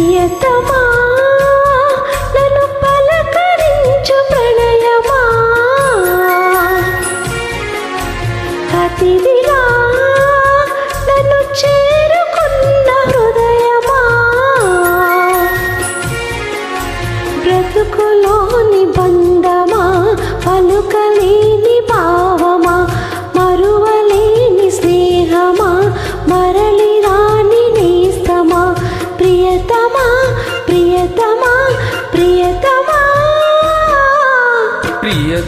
ప్రియతమా నన్ను పలకరించు ప్రణయమా. అతిథిలా నన్ను చేరుకున్న హృదయమా. బ్రతుకులోని బంధమా పలుకలేని బా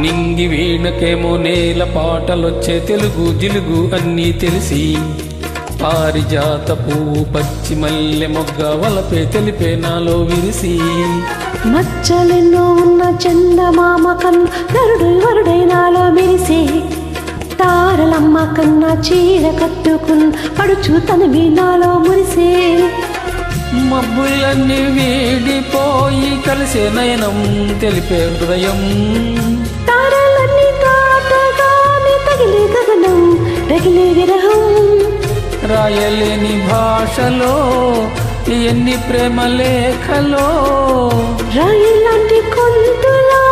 నింగి వీణకేమో నేల పాటలొచ్చే తెలుగు జిలుగు అన్నీ తెలిసి. పారిజాత పువ్వు పచ్చి మల్లె మొగ్గ వలపే తెలిపే నాలో విరిసి. మచ్చలెన్నో ఉన్న చందమామ కన్నా నరుడు వరుడై నాలో మెరిసే. తారలమ్మ కన్నా చీర కట్టుకున్న పడుచు తనవి నాలో మురిసే. మబ్బులన్నీ వీడిపోయి కలిసే నయనం తెలిపే హృదయం. తారలన్నీ తగిలే గగనం రగిలే విరహం రాయలేని భాషలో ఎన్ని ప్రేమ లేఖలో. రాయిలాంటి కొంతులా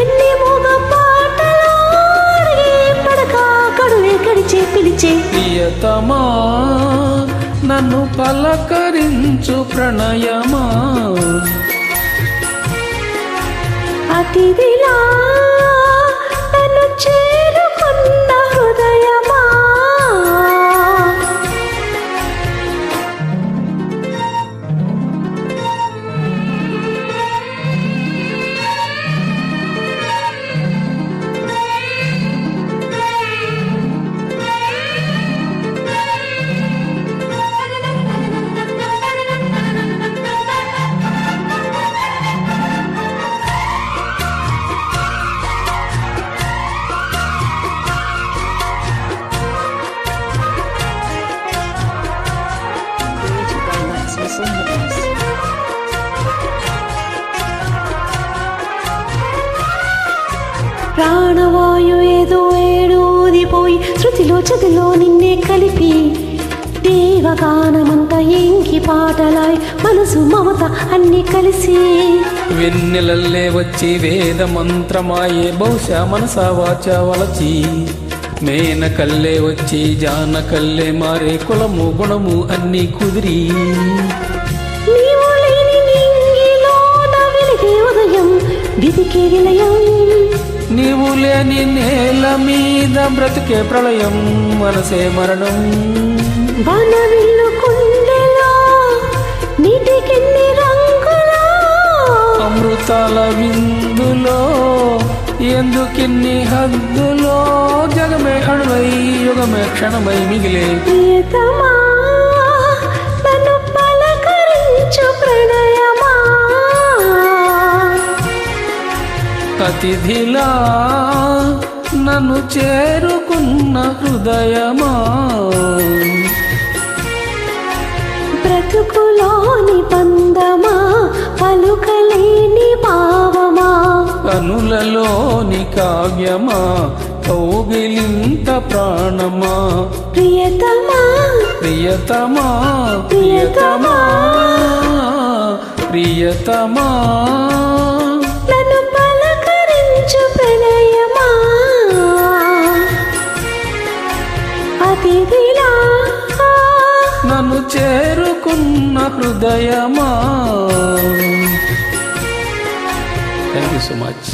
ఎన్ని మూగ పాటలో పడక కడువే కడిచే పిలిచే. ప్రియతమా నన్ను పలకరించు ప్రణయమా. అతిథిలా ప్రాణవాయు ఏదో ఏడు ఊదిపోయి శృతిలో చదిలో నిన్నే కలిపి దేవగానమంతా ఇంకి పాటలాయి మనసు మమత అన్ని కలిసి. వెన్నెలల్లే వచ్చి వేద మంత్రమాయే బహుశా మనసా వాచ వలచి. మేన కల్లే వచ్చి జాన కల్లే మారే కులము గుణము అన్ని కుదిరి. విధికే విలయం నీవు లేని నేల మీద బ్రతికే ప్రళయం మనసే మరణం. వన విల్లు కుండెలో నీటికెన్ని రంగులో? అమృతాల విందులో ఎందుకిన్ని హద్దులో? జగమే అణువై యుగమే క్షణమై మిగిలే. అతిథిలా నన్ను చేరుకున్న హృదయమా? బ్రతుకులోని బంధమా? పలుకలేని భావమా? కనులలోని కావ్యమా? కౌగిలింత ప్రాణమా? ప్రియతమా? ప్రియతమా? ప్రియతమా? ప్రియతమా? నన్ను చేరుకున్న హృదయమా? Thank you so much